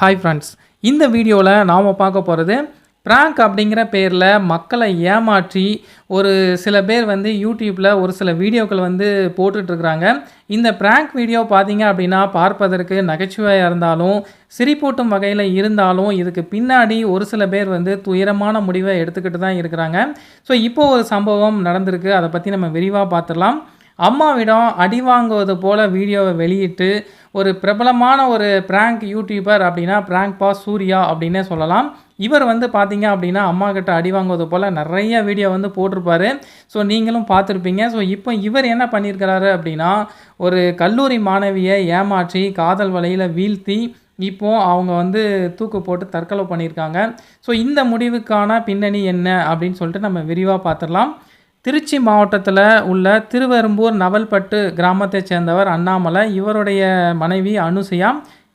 Hi friends இந்த வீடியோவில் நாம் பார்க்க போகிறது ப்ராங்க் அப்படிங்கிற பேரில் மக்களை ஏமாற்றி ஒரு சில பேர் வந்து யூடியூப்பில் ஒரு சில வீடியோக்கள் வந்து போட்டுட்ருக்குறாங்க. இந்த ப்ராங்க் வீடியோ பார்த்தீங்க அப்படின்னா பார்ப்பதற்கு நகைச்சுவையாக இருந்தாலும் சிரிப்பூட்டும் வகையில் இருந்தாலும் இதுக்கு பின்னாடி ஒரு சில பேர் வந்து துயரமான முடிவை எடுத்துக்கிட்டு தான் இருக்கிறாங்க. ஸோ இப்போது ஒரு சம்பவம் நடந்திருக்கு. அதை பற்றி நம்ம விரிவாக பார்த்துடலாம் அம்மாவிடம் அடி வாங்குவது போல் வீடியோவை வெளியிட்டு ஒரு பிரபலமான ஒரு ப்ராங்க் யூடியூபர் அப்படின்னா ப்ராங்க் பா சூர்யா அப்படின்னே சொல்லலாம். இவர் வந்து பார்த்தீங்க அப்படின்னா அம்மா கிட்ட அடி வாங்குவது போல் நிறைய வீடியோ வந்து போட்டிருப்பாரு. ஸோ நீங்களும் பார்த்துருப்பீங்க. ஸோ இப்போ இவர் என்ன பண்ணியிருக்கிறாரு அப்படின்னா ஒரு கல்லூரி மாணவியை ஏமாற்றி காதல் வலையில் வீழ்த்தி இப்போ அவங்க வந்து தூக்கு போட்டு தற்கொலை பண்ணியிருக்காங்க. ஸோ இந்த முடிவுக்கான பின்னணி என்ன அப்படின்னு சொல்லிட்டு நம்ம விரிவாக பார்த்துடலாம். திருச்சி மாவட்டத்தில் உள்ள திருவெரும்பூர் நவல்பட்டு கிராமத்தைச் சேர்ந்தவர் அண்ணாமலை. இவருடைய மனைவி அனுசயா.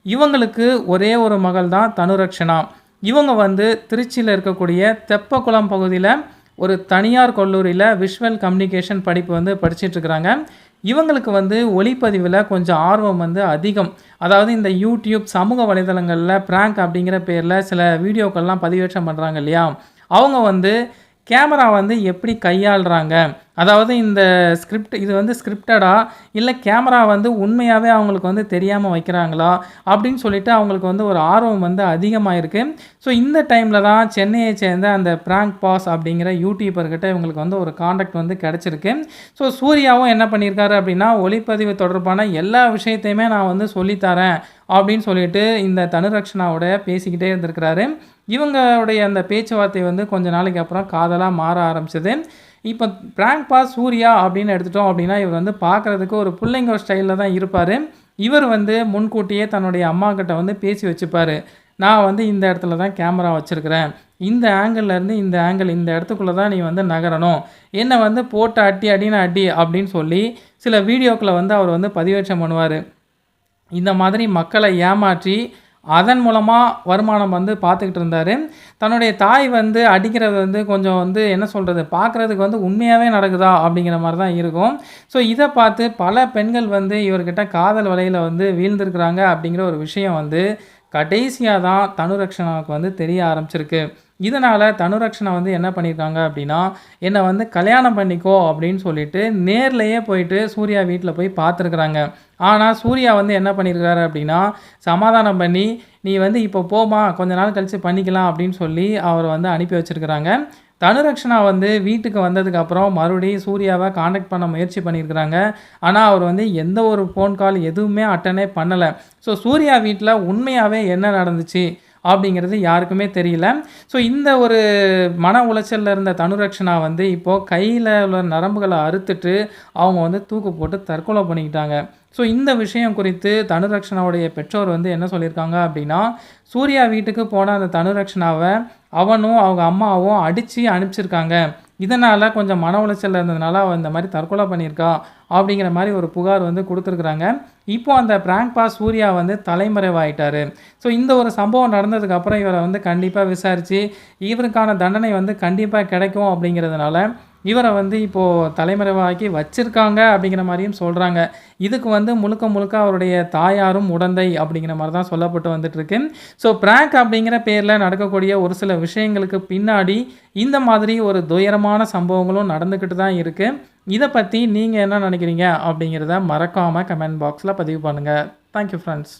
இவங்களுக்கு ஒரே ஒரு மகள் தான் தனுரக்ஷனா இவங்க வந்து திருச்சியில் இருக்கக்கூடிய தெப்பக்குளம் பகுதியில் ஒரு தனியார் கல்லூரியில் விஷுவல் கம்யூனிகேஷன் படிப்பு வந்து படிச்சிட்ருக்கிறாங்க இவங்களுக்கு வந்து ஒளிப்பதிவில் கொஞ்சம் ஆர்வம் வந்து அதிகம். அதாவது இந்த யூடியூப் சமூக வலைதளங்களில் ப்ராங்க் அப்படிங்கிற பேரில் சில வீடியோக்கள்லாம் பதிவேற்றம் பண்ணுறாங்க இல்லையா? அவங்க வந்து கேமரா வந்து எப்படி கையாளுறாங்க? அதாவது இந்த ஸ்கிரிப்ட் இது வந்து ஸ்கிரிப்டடா இல்லை கேமரா வந்து உண்மையாகவே அவங்களுக்கு வந்து தெரியாமல் வைக்கிறாங்களா? அப்படின்னு சொல்லிட்டு அவங்களுக்கு வந்து ஒரு ஆர்வம் வந்து அதிகமாக இருக்குது ஸோ இந்த டைமில் தான் சென்னையை சேர்ந்த அந்த ப்ராங்க் பாஸ் அப்படிங்கிற யூடியூபர்கிட்ட இவங்களுக்கு வந்து ஒரு காண்டாக்ட் வந்து கிடச்சிருக்கு. ஸோ சூர்யாவும் என்ன பண்ணியிருக்காரு அப்படின்னா ஒளிப்பதிவு தொடர்பான எல்லா விஷயத்தையுமே நான் வந்து சொல்லித்தரேன் அப்படின்னு சொல்லிட்டு இந்த தனுரக்ஷனாவோட பேசிக்கிட்டே இருந்திருக்கிறாரு. இவங்களுடைய அந்த பேச்சுவார்த்தை வந்து கொஞ்ச நாளைக்கு அப்புறம் காதலாக மாற ஆரம்பிச்சது. இப்போ பிராங்க் பாஸ் சூர்யா அப்படின்னு எடுத்துட்டோம் அப்படின்னா இவர் வந்து பார்க்குறதுக்கு ஒரு பிள்ளைங்க ஸ்டைலில் தான் இருப்பார். இவர் வந்து முன்கூட்டியே தன்னுடைய அம்மா கிட்ட வந்து பேசி வச்சுப்பார். நான் வந்து இந்த இடத்துல தான் கேமரா வச்சுருக்கிறேன். இந்த ஆங்கிள்லேருந்து இந்த ஆங்கிள் இந்த இடத்துக்குள்ளே தான் நீ வந்து நகரணும். என்னை வந்து போட்டு அட்டி அடின்னு அடி அப்படின்னு சொல்லி சில வீடியோக்களை வந்து அவர் வந்து பதிவேற்றம் பண்ணுவார். இந்த மாதிரி மக்களை ஏமாற்றி அதன் மூலமாக வருமானம் வந்து பார்த்துக்கிட்டு இருந்தார். தன்னுடைய தாய் வந்து அடிக்கிறது வந்து கொஞ்சம் வந்து என்ன சொல்கிறது பார்க்குறதுக்கு வந்து உண்மையாகவே நடக்குதா அப்படிங்கிற மாதிரி தான் இருக்கும். ஸோ இதை பார்த்து பல பெண்கள் வந்து இவர்கிட்ட காதல் வலையில் வந்து வீழ்ந்திருக்கிறாங்க அப்படிங்கிற ஒரு விஷயம் வந்து கடைசியாக தான் தனுரக்ஷனாவுக்கு வந்து தெரிய ஆரம்பிச்சிருக்கு. இதனால் தனுரக்ஷனை வந்து என்ன பண்ணியிருக்காங்க அப்படின்னா என்னை வந்து கல்யாணம் பண்ணிக்கோ அப்படின்னு சொல்லிட்டு நேர்லேயே போயிட்டு சூர்யா வீட்டில் போய் பார்த்துருக்குறாங்க. ஆனால் சூர்யா வந்து என்ன பண்ணியிருக்காரு அப்படின்னா சமாதானம் பண்ணி நீ வந்து இப்போ போமா கொஞ்ச நாள் கழித்து பண்ணிக்கலாம் அப்படின்னு சொல்லி அவர் வந்து அனுப்பி வச்சுருக்கிறாங்க. தனுரக்ஷனா வந்து வீட்டுக்கு வந்ததுக்கப்புறம் மறுபடியும் சூர்யாவை காண்டாக்ட் பண்ண முயற்சி பண்ணியிருக்கிறாங்க ஆனால் அவர் வந்து எந்த ஒரு ஃபோன் கால் எதுவுமே அட்டனே பண்ணலை. ஸோ சூர்யா வீட்டில் உண்மையாகவே என்ன நடந்துச்சு அப்படிங்கிறது யாருக்குமே தெரியல. ஸோ இந்த ஒரு மன உளைச்சலில் இருந்த தனுரக்ஷனா வந்து இப்போது கையில் உள்ள நரம்புகளை அறுத்துட்டு அவங்க வந்து தூக்கு போட்டு தற்கொலை பண்ணிக்கிட்டாங்க. ஸோ இந்த விஷயம் குறித்து தனுரக்ஷனாவுடைய பெற்றோர் வந்து என்ன சொல்லியிருக்காங்க அப்படின்னா சூர்யா வீட்டுக்கு போன அந்த தனுரக்ஷனாவை அவனும் அவங்க அம்மாவும் அடித்து அனுப்பிச்சிருக்காங்க. இதனால் கொஞ்சம் மன உளைச்சல் இருந்ததுனால அவன் இந்த மாதிரி தற்கொலை பண்ணியிருக்கா அப்படிங்கிற மாதிரி ஒரு புகார் வந்து கொடுத்துருக்குறாங்க. இப்போ அந்த பிராங்க் பாஸ் சூர்யா வந்து தலைமறைவாயிட்டார். ஸோ இந்த ஒரு சம்பவம் நடந்ததுக்கப்புறம் இவரை வந்து கண்டிப்பாக விசாரித்து இவருக்கான தண்டனை வந்து கண்டிப்பாக கிடைக்கும் அப்படிங்கிறதுனால இவரை வந்து இப்போது தலைமறைவாக்கி வச்சுருக்காங்க அப்படிங்கிற மாதிரியும் சொல்கிறாங்க இதுக்கு வந்து முழுக்க முழுக்க அவருடைய தாயாரும் உடந்தை அப்படிங்கிற மாதிரி தான் சொல்லப்பட்டு வந்துட்டுருக்கு. ஸோ பிராங்க் அப்படிங்கிற பேரில் நடக்கக்கூடிய ஒரு சில விஷயங்களுக்கு பின்னாடி இந்த மாதிரி ஒரு துயரமான சம்பவங்களும் நடந்துக்கிட்டு தான் இருக்குது இதை பற்றி நீங்கள் என்ன நினைக்கிறீங்க அப்படிங்கிறத மறக்காமல் கமெண்ட் பாக்ஸில் பதிவு பண்ணுங்கள் தேங்க்யூ ஃப்ரெண்ட்ஸ்